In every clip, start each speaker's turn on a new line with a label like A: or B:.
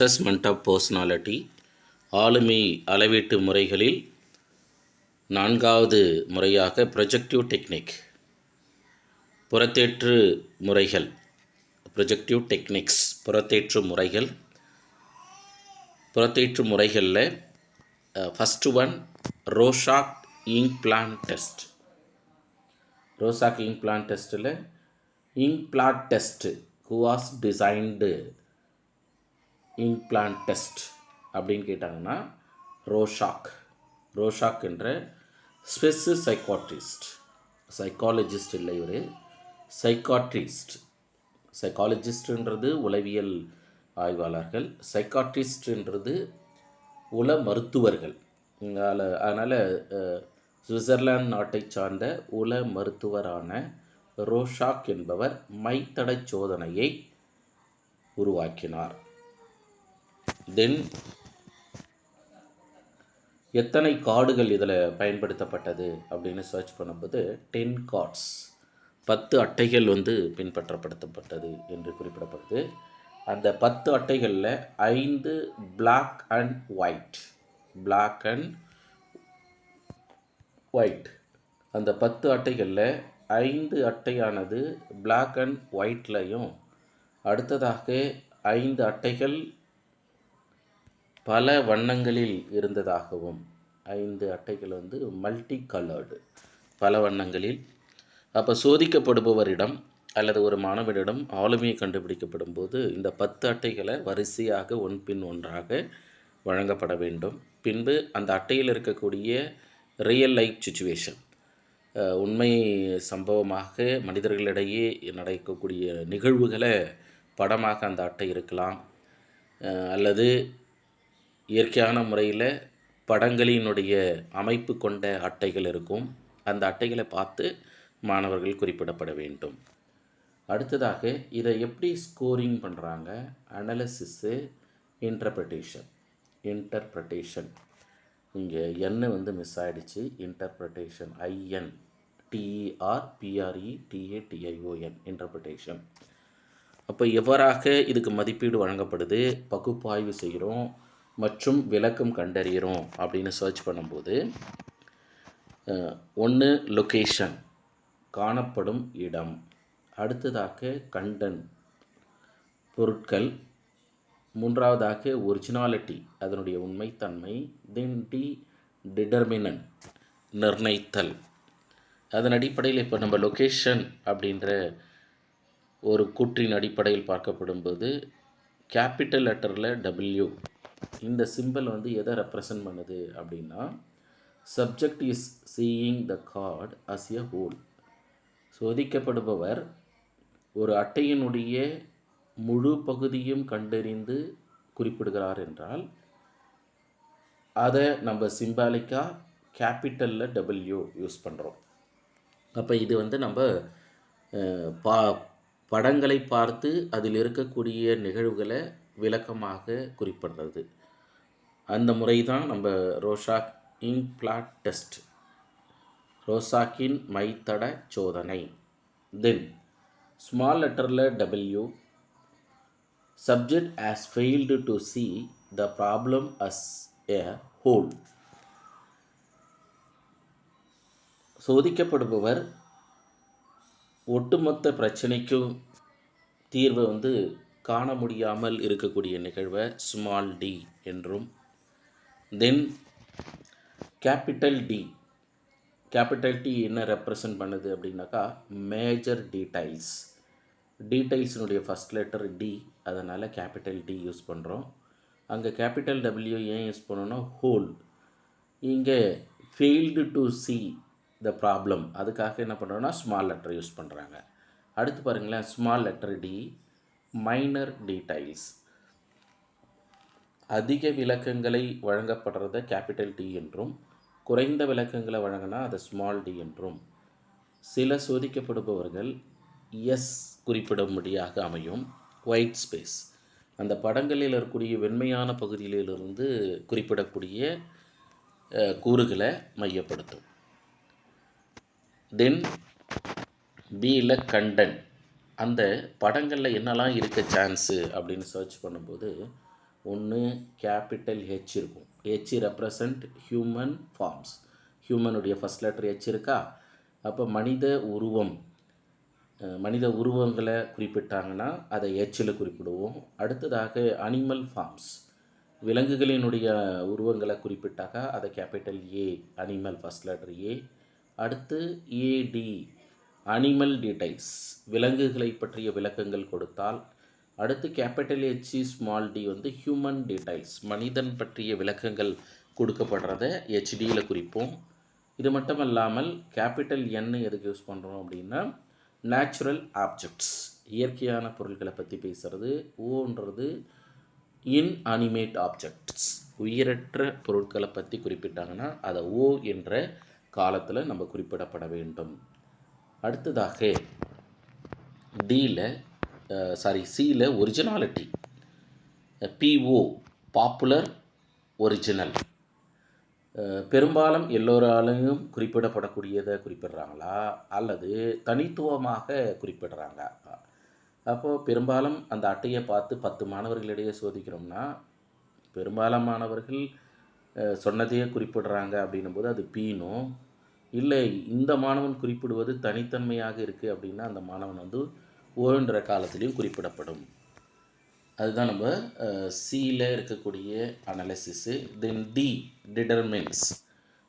A: Assessment of personality ஆளுமை அளவீட்டு முறைகளில் நான்காவது முறையாக ப்ரொஜெக்டிவ் டெக்னிக் புறத்தேற்று முறைகள் ப்ரொஜெக்டிவ் டெக்னிக்ஸ் புறத்தேற்று முறைகள் புறத்தேற்று முறைகளில் first one Rorschach ink blot test Rorschach ink blot டெஸ்ட்டில் ink blot test who was designed ink test அப்படின்னு கேட்டாங்கன்னா ரோஷாக். ரோஷாக் என்ற ஸ்விஸ் சைக்காட்ரிஸ்ட். சைக்காலஜிஸ்ட் இல்லை இவர். சைக்காட்ரிஸ்ட். சைக்காலஜிஸ்ட்ன்றது உளவியல் ஆய்வாளர்கள். சைக்காட்ரிஸ்ட்ன்றது உல மருத்துவர்கள். அதனால் அதனால் சுவிட்சர்லாந்து நாட்டை சார்ந்த உல மருத்துவரான ரோஷாக் என்பவர் மைத்தடை சோதனையை உருவாக்கினார். தென் எத்தனை கார்டுகள் இதில் பயன்படுத்தப்பட்டது அப்படின்னு சர்ச் பண்ணும்போது டென் கார்ட்ஸ் பத்து அட்டைகள் வந்து பின்பற்றப்படுத்தப்பட்டது என்று குறிப்பிடப்படுது. அந்த பத்து அட்டைகளில் ஐந்து black and white black and white அந்த பத்து அட்டைகளில் ஐந்து அட்டையானது பிளாக் அண்ட் ஒயிட்லையும் அடுத்ததாக ஐந்து அட்டைகள் பல வண்ணங்களில் இருந்ததாகவும் ஐந்து அட்டைகள் வந்து மல்டி கலர்டு பல வண்ணங்களில். அப்போ சோதிக்கப்படுபவரிடம் அல்லது ஒரு மாணவனிடம் ஆளுமையை கண்டுபிடிக்கப்படும் போது இந்த பத்து அட்டைகளை வரிசையாக ஒன் பின் ஒன்றாக வழங்கப்பட வேண்டும். பின்பு அந்த அட்டையில் இருக்கக்கூடிய ரியல் லைஃப் சுச்சுவேஷன் உண்மை சம்பவமாக மனிதர்களிடையே நடக்கக்கூடிய நிகழ்வுகளை படமாக அந்த அட்டை இருக்கலாம். அல்லது இயற்கையான முறையில் படங்களினுடைய அமைப்பு கொண்ட அட்டைகள் இருக்கும். அந்த அட்டைகளை பார்த்து மாணவர்கள் குறிப்பிடப்பட வேண்டும். அடுத்ததாக இதை எப்படி ஸ்கோரிங் பண்ணுறாங்க அனலிசிஸு இன்டர்பிரட்டேஷன் இன்டர்பிரட்டேஷன் இங்கே எண்ணு வந்து மிஸ் ஆகிடுச்சு interpretation I N T E R P R E T A T I O N interpretation அப்போ எவ்வாறாக இதுக்கு மதிப்பீடு வழங்கப்படுது? பகுப்பாய்வு செய்கிறோம். மற்றும் விளக்கம் கண்டறிகிறோம் அப்படின்னு சர்ச் பண்ணும்போது ஒன்று லொக்கேஷன் காணப்படும் இடம். அடுத்ததாக கண்டன் பொருட்கள். மூன்றாவதாக ஒரிஜினாலிட்டி அதனுடைய உண்மைத்தன்மை. தென் டி டிடர்மினன் நிர்ணயித்தல். அதன் அடிப்படையில் இப்போ நம்ம லொக்கேஷன் அப்படின்ற ஒரு கூற்றின் அடிப்படையில் பார்க்கப்படும்போது கேபிட்டல் லெட்டரில் டபிள்யூ இந்த சிம்பிள் வந்து எதை ரெப்ரசன்ட் பண்ணுது அப்படின்னா subject is seeing the card as a whole சோதிக்கப்படுபவர் ஒரு அட்டையினுடைய முழு பகுதியும் கண்டறிந்து குறிப்பிடுகிறார் என்றால் அதை நம்ம சிம்பாலிக்காக கேபிட்டலில் டபிள்யூ யூஸ் பண்ணுறோம் அப்போ இது வந்து நம்ம பா படங்களை பார்த்து அதில் இருக்கக்கூடிய நிகழ்வுகளை விளக்கமாக குறிப்பிடுறது. அந்த முறை தான் நம்ம ரோஷாக் இங்க் டெஸ்ட். ரோசாக்கின் மைத்தட சோதனை. Then small letter W subject has failed to see the problem as a whole சோதிக்கப்படுபவர் ஒட்டுமொத்த பிரச்சனைக்கும் தீர்வை வந்து காண முடியாமல் இருக்கக்கூடிய நிகழ்வை ஸ்மால் டி என்றும் then capital D capital D என்ன ரெப்ரசன்ட் பண்ணுது அப்படின்னாக்கா மேஜர் டீடைல்ஸ் டீடைல்ஸினுடைய ஃபஸ்ட் லெட்டர் டி அதனால் கேபிட்டல் டி யூஸ் பண்ணுறோம் அங்கே கேபிட்டல் டபிள்யூ ஏன் யூஸ் பண்ணோன்னா ஹோல் இங்கே failed to see the problem அதுக்காக என்ன பண்ணுறோன்னா ஸ்மால் லெட்டர் யூஸ் பண்ணுறாங்க அடுத்து பாருங்களேன் small letter D minor details அதிக விளக்கங்களை வழங்கப்படுறத கேபிட்டல் டி என்றும் குறைந்த விளக்கங்களை வழங்கினா அதை ஸ்மால் டி என்றும். சில சோதிக்கப்படுபவர்கள் எஸ் குறிப்பிடும்படியாக அமையும் ஒயிட் ஸ்பேஸ் அந்த படங்களில் இருக்கக்கூடிய வெண்மையான பகுதியிலிருந்து குறிப்பிடக்கூடிய கூறுகளை மையப்படுத்தும். தென் பி பியில் கண்டன் அந்த படங்களில் என்னெல்லாம் இருக்க சான்ஸு அப்படின்னு சர்ச் பண்ணும்போது ஒன்று கேபிட்டல் ஹெச் இருக்கும். ஹெச் ரெப்ரசன்ட் ஹியூமன் ஃபார்ம்ஸ் ஹியூமனுடைய ஃபஸ்ட் லெட்டர் ஹெச் இருக்கா? அப்போ மனித உருவம் மனித உருவங்களை குறிப்பிட்டாங்கன்னா அதை ஹெச்சில் குறிப்பிடுவோம். அடுத்ததாக அனிமல் ஃபார்ம்ஸ் விலங்குகளினுடைய உருவங்களை குறிப்பிட்டாக்கா அதை capital A animal first letter A அடுத்து ஏடி அனிமல் டீடைல்ஸ் விலங்குகளை பற்றிய விளக்கங்கள் கொடுத்தால் அடுத்து கேபிட்டல் ஹெச்சி ஸ்மால் டி வந்து ஹியூமன் டீடைல்ஸ் மனிதன் பற்றிய விளக்கங்கள் கொடுக்கப்படுறத ஹெச்டியில் குறிப்போம். இது மட்டும் இல்லாமல் கேபிட்டல் என் எதுக்கு யூஸ் பண்ணுறோம் அப்படின்னா நேச்சுரல் ஆப்ஜெக்ட்ஸ் இயற்கையான பொருட்களை பற்றி பேசுகிறது ஓன்றது இன்அனிமேட் ஆப்ஜெக்ட்ஸ் உயிரற்ற பொருட்களை பற்றி குறிப்பிட்டாங்கன்னா அதை ஓ என்ற காலத்தில் நம்ம குறிப்பிடப்பட வேண்டும். அடுத்ததாக டியில் சாரி சியில் ஒரிஜினாலிட்டி பிஓ பாப்புலர் ஒரிஜினல் பெரும்பாலும் எல்லோராலையும் குறிப்பிடப்படக்கூடியதை குறிப்பிடுறாங்களா? அல்லது தனித்துவமாக குறிப்பிடுறாங்க அப்போது பெரும்பாலும் அந்த அட்டையை பார்த்து பத்து மாணவர்களிடையே சோதிக்கிறோம்னா பெரும்பாலும் மாணவர்கள் சொன்னதையே குறிப்பிடுறாங்க அப்படின்னும் போது அது பீனும் இல்லை இந்த மாணவன் குறிப்பிடுவது தனித்தன்மையாக இருக்குது அப்படின்னா அந்த மாணவன் வந்து ஓன்ற காலத்திலையும் குறிப்பிடப்படும். அதுதான் நம்ம சியில் இருக்கக்கூடிய அனாலிசிஸு தென் டி டிடர்மின்ஸ்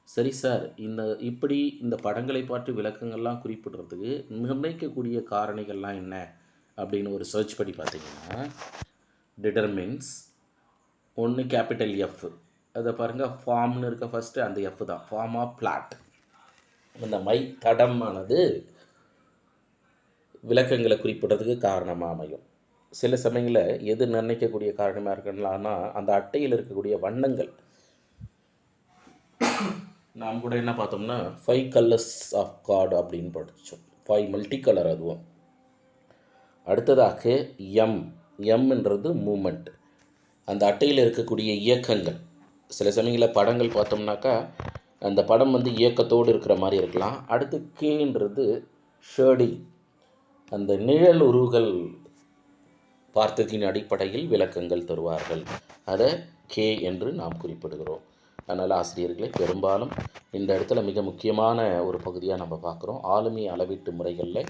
A: சரி சார் இந்த இப்படி இந்த படங்களை பார்த்து விளக்கங்கள்லாம் குறிப்பிடுறதுக்கு நிர்ணயிக்கக்கூடிய காரணிகள்லாம் என்ன? அப்படின்னு ஒரு சர்ச் பண்ணி பார்த்தீங்கன்னா டிடர்மின்ஸ் ஒன்று கேபிட்டல் எஃப் அதை பாருங்கள் ஃபார்ம்னு இருக்க ஃபஸ்ட்டு அந்த எஃப் தான். ஃபார்ம் ஆஃப் பிளாட் இந்த மை தடமானது விளக்கங்களை குறிப்பிடுறதுக்கு காரணமாக அமையும் சில சமயங்களில் எது நிர்ணயிக்கக்கூடிய காரணமாக இருக்குன்னா அந்த அட்டையில் இருக்கக்கூடிய வண்ணங்கள். நாம் கூட என்ன பார்த்தோம்னா ஃபைவ் கலர்ஸ் ஆஃப் கார்டு அப்படின்னு படித்தோம் ஃபைவ் மல்டி கலர் அதுவும். அடுத்ததாக எம் எம்ன்றது மூமெண்ட் அந்த அட்டையில் இருக்கக்கூடிய இயக்கங்கள். சில சமயங்களில் படங்கள் பார்த்தோம்னாக்கா அந்த படம் வந்து இயக்கத்தோடு இருக்கிற மாதிரி இருக்கலாம். அடுத்து கேன்றது ஷேடிங் அந்த நிழல் உருவுகள் பார்த்ததின் அடிப்படையில் விளக்கங்கள் தருவார்கள். அதை கே என்று நாம் குறிப்பிடுகிறோம். அதனால் ஆசிரியர்களே பெரும்பாலும் இந்த இடத்துல மிக முக்கியமான ஒரு பகுதியாக நம்ம பார்க்குறோம். ஆளுமை அளவீட்டு முறைகளில்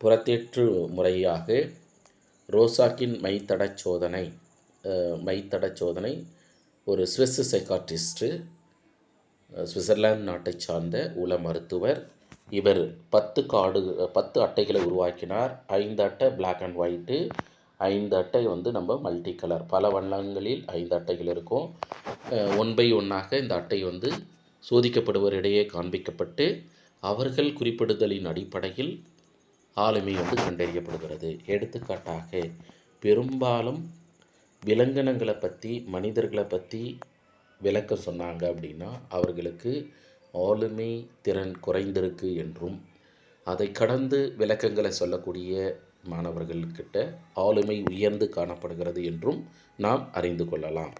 A: புறத்தேற்று முறையாக ரோசாக்கின் மைத்தடச் சோதனை மைத்தட சோதனை ஒரு ஸ்விஸ் சைக்காட்ரிஸ்ட்டு சுவிட்சர்லாந்து நாட்டை சார்ந்த உல மருத்துவர். இவர் பத்து கார்டு பத்து அட்டைகளை உருவாக்கினார். ஐந்து அட்டை பிளாக் அண்ட் ஒயிட்டு ஐந்து அட்டை வந்து நம்ம மல்டி கலர் பல வண்ணங்களில் ஐந்து அட்டைகள் இருக்கும். ஒன் பை ஒன்னாக இந்த அட்டை வந்து சோதிக்கப்படுவரிடையே காண்பிக்கப்பட்டு அவர்கள் குறிப்பிடுதலின் அடிப்படையில் ஆளுமை வந்து கண்டறியப்படுகிறது. எடுத்துக்காட்டாக பெரும்பாலும் விலங்கினங்களை பற்றி மனிதர்களை பற்றி விளக்கம் சொன்னாங்க அப்படின்னா அவர்களுக்கு ஆளுமை திறன் குறைந்திருக்கு என்றும் அதை கடந்து விளக்கங்களை சொல்லக்கூடிய மாணவர்கள்கிட்ட ஆளுமை உயர்ந்து காணப்படுகிறது என்றும் நாம் அறிந்து கொள்ளலாம்.